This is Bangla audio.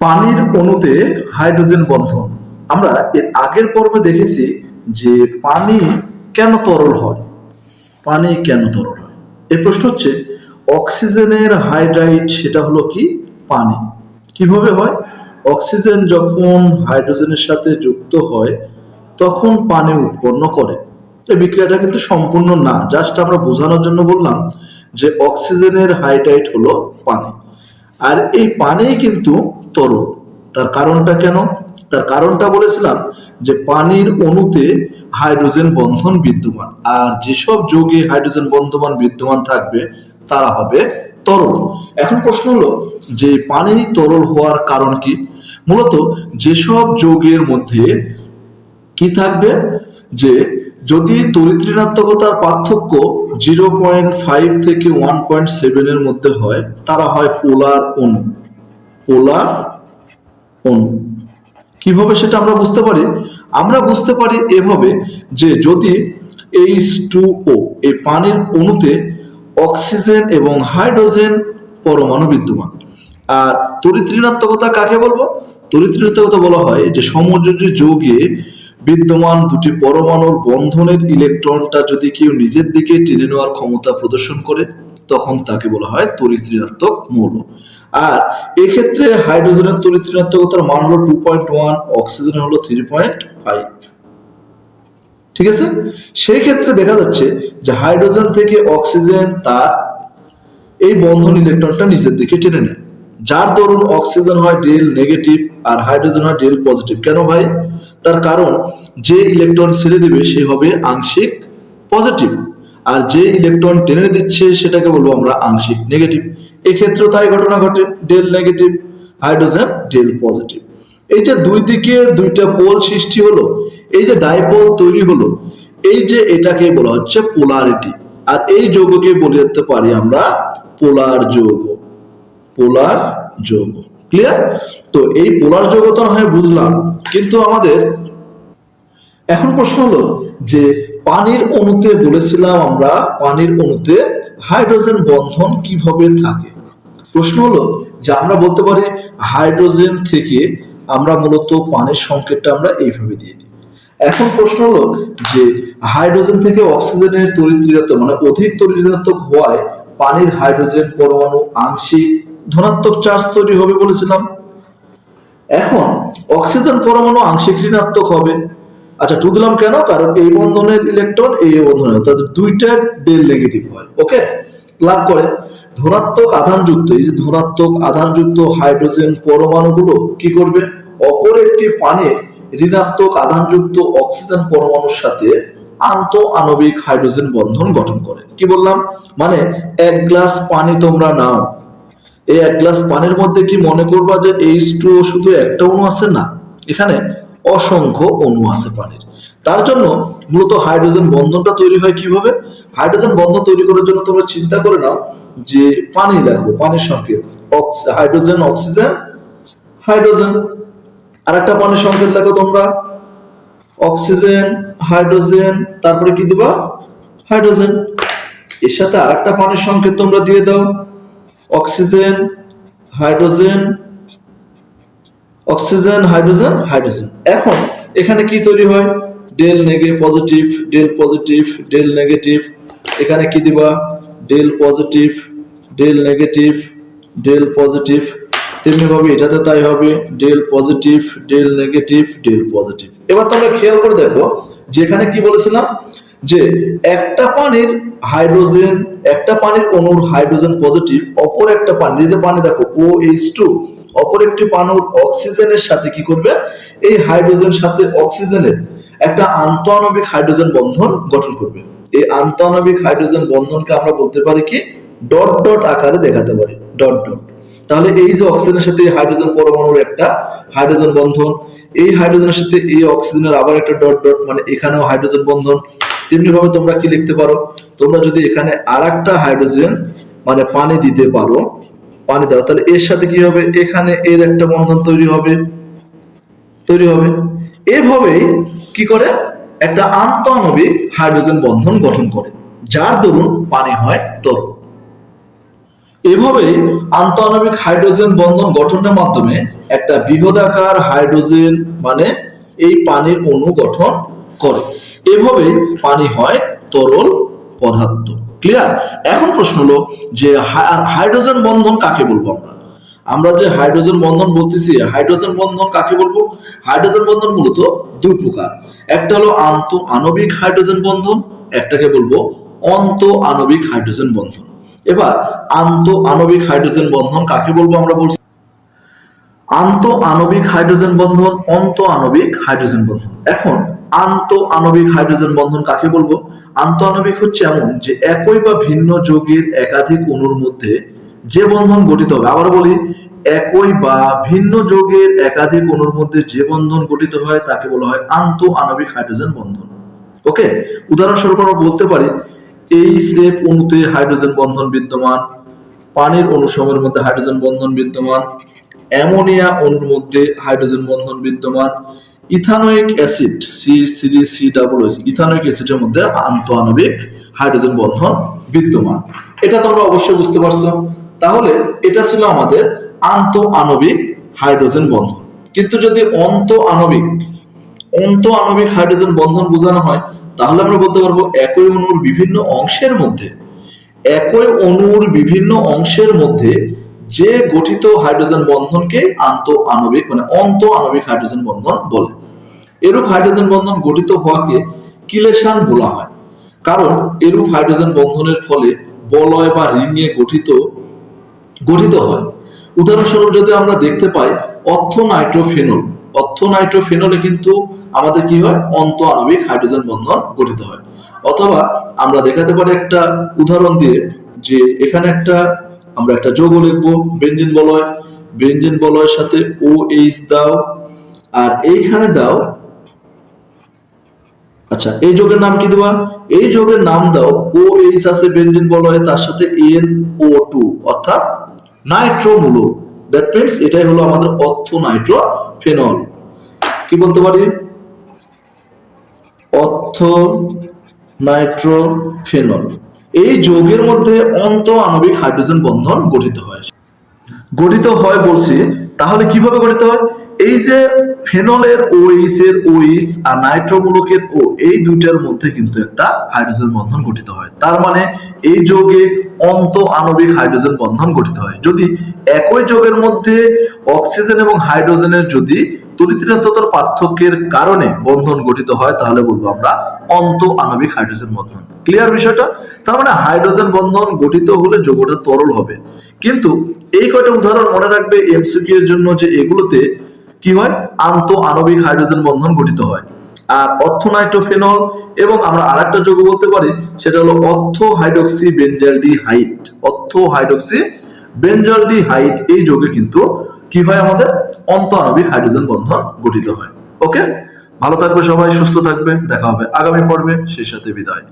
পানির অণুতে হাইড্রোজেন বন্ধন। আমরা এর আগের পর্বে দেখেছি যে পানি কেন তরল হয়। পানি কেন তরল হয়? এই প্রশ্ন হচ্ছে, অক্সিজেনের হাইড্রাইড সেটা হলো কি? পানি। কীভাবে হয়? অক্সিজেন যখন হাইড্রোজেনের সাথে যুক্ত হয়, তখন পানি উৎপন্ন করে। এই বিক্রিয়াটা কিন্তু সম্পূর্ণ না, জাস্ট আমরা বোঝানোর জন্য বললাম যে অক্সিজেনের হাইড্রাইড হলো পানি। আর এই পানি কিন্তু তরল তার কারণটা কেন? তার কারণটা বলেছিলাম যে পানির অণুতে হাইড্রোজেন বন্ধন বিদ্যমান, আর যেসব যৌগে হাইড্রোজেন বন্ধমান বিদ্যমান থাকবে, তারা হবে তরল। এখন প্রশ্ন হলো, যে পানি তরল হওয়ার কারণ কি? মূলত যেসব যৌগের মধ্যে কি থাকবে? যে যদি তড়িৎ ঋণাত্মকতার পার্থক্য জিরো পয়েন্ট ফাইভ থেকে ওয়ান পয়েন্ট সেভেনের মধ্যে হয়, তারা হয় পোলার অণু। পোলার অণু কীভাবে সেটা আমরা বুঝতে পারি? আমরা বুঝতে পারি এভাবে যে যদি এইচ টু ও এই পানির অণুতে অক্সিজেন এবং হাইড্রোজেন পরমাণু বিদ্যমান। আর তড়িৎ ঋণাত্মকতা কাকে বলব? তড়িৎ ঋণাত্মকতা বলা হয় যে সমযোজী যৌগে বিদ্যমান দুটি পরমাণুর বন্ধনের ইলেকট্রনটা যদি কেউ নিজের দিকে টেনে নেওয়ার ক্ষমতা প্রদর্শন করে, তখন তাকে বলা হয় তড়িৎ ঋণাত্মক মৌল। আর এক্ষেত্রে হাইড্রোজেনের তড়িৎ ঋণাত্মকতার মান হলো টু পয়েন্ট ওয়ান অক্সিজেনের হলো থ্রি পয়েন্ট ফাইভ ঠিক আছে? সেই ক্ষেত্রে দেখা যাচ্ছে যে হাইড্রোজেন থেকে অক্সিজেন তার এই বন্ধন ইলেকট্রনটা নিজের দিকে টেনে নেয়। যার দরুন অক্সিজেন হয় ডেল নেগেটিভ আর হাইড্রোজেন হয় ডেল পজিটিভ কেন ভাই? তার কারণ যে ইলেকট্রন ছেড়ে দিবে সে হবে আংশিক পজিটিভ আর যে ইলেকট্রন টেনে দিচ্ছে, সেটাকে বলব আমরা আংশিক নেগেটিভ এক্ষেত্রেও তাই ঘটনা ঘটে del negative hydrogen del positive এই যে দুই দিকে দুইটা পোল সৃষ্টি হলো, এই যে ডাইপোল তৈরি হলো, এই যে এটাকে বলা হচ্ছে পোলারিটি আর এই যৌগকে বলে যেতে পারি আমরা পোলার যৌগ পোলার যৌগ। ক্লিয়ার তো এই পোলার যৌগ তো হয় বুঝলাম, কিন্তু আমাদের এখন প্রশ্ন হলো যে পানির অণুতে বলেছিলাম আমরা, পানির অণুতে হাইড্রোজেন বন্ধন কীভাবে থাকে? প্রশ্ন হলো যে আমরা বলতে পারি হাইড্রোজেন থেকে আমরা মূলত পানির সংকেতটা আমরা এইভাবে দিয়ে দিই। এখন প্রশ্ন হলো যে হাইড্রোজেন থেকে অক্সিজেনের তড়িৎ মানে অধিক তড়িৎ ঋণাত্মক হওয়ায় পানির হাইড্রোজেন পরমাণু আংশিক ধনাত্মক চার্জ তৈরি হবে বলেছিলাম। এখন অক্সিজেন পরমাণু আংশিক ঋণাত্মক হবে। আচ্ছা টু দিলাম কেন? কারণ এই বন্ধনের ইলেকট্রন এই বন্ধনের তাদের দুইটা ডেল নেগেটিভ হয় ওকে লাভ করে। ধনাত্মক আধানযুক্ত এই যে ধনাত্মক আধানযুক্ত হাইড্রোজেন পরমাণুগুলো কি করবে? অপর একটি পানির ঋণাত্মক আধানযুক্ত অক্সিজেন পরমাণুর সাথে আন্ত আণবিক হাইড্রোজেন বন্ধন গঠন করে। কি বললাম? মানে এক গ্লাস পানি তোমরা নাও। এই এক গ্লাস পানির মধ্যে কি মনে করবা যে এইচ টু শুধু একটা অণু আছে না? এখানে অসংখ্য অণু আছে পানির তার জন্য মূলত হাইড্রোজেন বন্ধনটা তৈরি হয় কীভাবে? হাইড্রোজেন বন্ধন তৈরি করার জন্য তোমরা চিন্তা করে নাও যে পানি দেখো, পানির সংকেত। Hydrogen, oxygen, hydrogen. আর একটা পানির সংকেত দেখো তোমরা। অক্সিজেন, হাইড্রোজেন, তারপরে কি দিবা? হাইড্রোজেন। এর সাথে আরেকটা পানির সংকেত তোমরা দিয়ে দাও। Oxygen, hydrogen oxygen, hydrogen hydrogen. এখন এখানে কি তৈরি হয়? Del negative positive, del positive, del negative. এখানে কি দিবা? Del positive, del negative, del positive. তেমনি ভাবে এটাতে তাই হবে, del positive, del negative, del positive. এবার তোমরা খেয়াল করে দেখো, যেখানে কি বলেছিলাম? যে একটা পানির হাইড্রোজেন, একটা পানির অণুর হাইড্রোজেন পজিটিভ, অপর একটা পানি যে পানি দেখো ও এইচ টু অপর একটি পানুর অক্সিজেনের সাথে কি করবে? এই হাইড্রোজেন সাথে অক্সিজেনের একটা আন্তঃআণবিক হাইড্রোজেন বন্ধন গঠন করবে। এই আন্তঃআণবিক হাইড্রোজেন বন্ধনকে আমরা বলতে পারি কি? ডট ডট আকারে দেখাতে পারি। Dot dot. তাহলে এই যে অক্সিজেনের সাথে হাইড্রোজেন পরমাণুর একটা হাইড্রোজেন বন্ধন, এই হাইড্রোজেনের সাথে এই অক্সিজেনের আবার একটা ডট ডট মানে এখানেও হাইড্রোজেন বন্ধন। তেমনি ভাবে তোমরা কি লিখতে পারো? তোমরা যদি এখানে আর একটা হাইড্রোজেন মানে পানি দিতে পারো পানি দাও তাহলে এর সাথে কি হবে? এখানে এর একটা বন্ধন তৈরি হবে। তৈরি হবে। এভাবেই কি করে? একটা আন্তঃআণবিক হাইড্রোজেন বন্ধন গঠন করে, যার দরুন পানি হয় তরল। এভাবে আন্তঃআণবিক হাইড্রোজেন বন্ধন গঠনের মাধ্যমে একটা বৃহদাকার হাইড্রোজেন মানে এই পানির অণু গঠন করে। এভাবে পানি হয় তরল পদার্থ। ক্লিয়ার এখন প্রশ্ন হলো যে হাইড্রোজেন বন্ধন কাকে বলব আমরা? আমরা যে হাইড্রোজেন বন্ধন বলতেছি হাইড্রোজেন বন্ধন কাকে বলব? হাইড্রোজেন বন্ধন মূলত দুই প্রকার। একটা হলো আন্ত আণবিক হাইড্রোজেন বন্ধন, একটাকে বলব অন্ত আণবিক হাইড্রোজেন বন্ধন। এবার আন্ত আণবিক হাইড্রোজেন বন্ধন কাকে বলব আমরা বলছি? আন্ত আণবিক হাইড্রোজেন বন্ধন অন্ত আণবিক হাইড্রোজেন বন্ধন। এখন আন্ত আণবিক হাইড্রোজেন বন্ধন কাকে বলব? আন্ত আণবিক হচ্ছে এমন যে একই বা ভিন্ন যৌগের একাধিক অণুর মধ্যে যে বন্ধন গঠিত হবে। আবার বলি, একই বা ভিন্ন যৌগের একাধিক অণুর মধ্যে যে বন্ধন গঠিত হয়, তাকে বলা হয় আন্ত আণবিক হাইড্রোজেন বন্ধন। ওকে? উদাহরণস্বরূপ আমরা বলতে পারি, এই সেফ অণুতে হাইড্রোজেন বন্ধন বিদ্যমান, পানির অণুসমূহের মধ্যে হাইড্রোজেন বন্ধন বিদ্যমান অ্যামোনিয়া অণুর মধ্যে হাইড্রোজেন বন্ধন বিদ্যমান। Ethanoic acid C three C double ethanoic অ্যাসিডের মধ্যে আন্তঃআণবিক হাইড্রোজেন বন্ধন বিদ্যমান। এটা তোমরা অবশ্যই বুঝতে পারছ। তাহলে এটা ছিল আমাদের আন্তঃআণবিক হাইড্রোজেন বন্ধন। কিন্তু যদি অন্ত আণবিক অন্ত আণবিক হাইড্রোজেন বন্ধন বোঝানো হয়, তাহলে আমরা বলতে পারব একই অণুর বিভিন্ন অংশের মধ্যে। একই অণুর বিভিন্ন অংশের মধ্যে যে গঠিত হাইড্রোজেন বন্ধনকে আন্ত আণবিক মানে অন্ত আণবিক হাইড্রোজেন বন্ধন বলে। এরূপ হাইড্রোজেন বন্ধন গঠিত হওয়াকে কিলেশান বলা হয়। কারণ এরূপ হাইড্রোজেন বন্ধনের ফলে বলয় বা ঋণ নিয়ে গঠিত গঠিত হয়। উদাহরণস্বরূপ যদি আমরা দেখতে পাই অর্থ নাইট্রোফেনল অর্থ নাইট্রোফেনলে কিন্তু আমাদের কি হয়? অন্ত আণবিক হাইড্রোজেন বন্ধন গঠিত হয়। অথবা আমরা দেখাতে পারি একটা উদাহরণ দিয়ে যে এখানে একটা আমরা একটা যৌগ লিখব বেঞ্জিন বলয়। বেঞ্জিন বলয়ের সাথে ও এইচ দাও। আর এইখানে দাও আচ্ছা এই যোগের নাম কি দেবা? এই যোগের নাম দাও ও এইচ আছে বেঞ্জিন বলয়, তার সাথে এন ও টু অর্থাৎ নাইট্রোমূলক। দ্যাট মিনস এটাই হলো আমাদের অর্থ নাইট্রো ফেনল কি বলতে পারি? অর্থ নাইট্রোফেনল এই যৌগের মধ্যে অন্ত আণবিক হাইড্রোজেন বন্ধন গঠিত হয়। গঠিত হয় বলছি, তাহলে কীভাবে গঠিত হয়? এই যে ফেনলের ওইস এর ওইস আর নাইট্রোমূলকের ও এই দুইটার মধ্যে কিন্তু একটা হাইড্রোজেন বন্ধন গঠিত হয়। তার মানে এই যৌগে অন্ত আণবিক হাইড্রোজেন বন্ধন গঠিত হয়। যদি একই যৌগের মধ্যে অক্সিজেন এবং হাইড্রোজেনের যদি তরিতৃণতার পার্থক্যের কারণে বন্ধন গঠিত হয়, তাহলে বলব আমরা অন্ত আণবিক হাইড্রোজেন বন্ধন। ক্লিয়ার বিষয়টা? তার মানে হাইড্রোজেন বন্ধন গঠিত হলে যৌগটা তরল হবে। কিন্তু এই কয়টা উদাহরণ মনে রাখবে? এমসিকিউ এর জন্য যে এগুলোতে কি হয়? আন্ত আণবিক হাইড্রোজেন বন্ধন গঠিত হয়। আর অর্থনাইট্রোফেনল এবং আমরা আরেকটা যৌগ বলতে পারি, সেটা হলো ortho hydroxy benzaldehyde ortho hydroxy benzaldehyde এই যৌগে কিন্তু কি হয় আমাদের? অন্ত আণবিক হাইড্রোজেন বন্ধন গঠিত হয়। ওকে? ভালো থাকবে সবাই, সুস্থ থাকবে। দেখা হবে আগামী পর্বে। সেই সাথে বিদায়।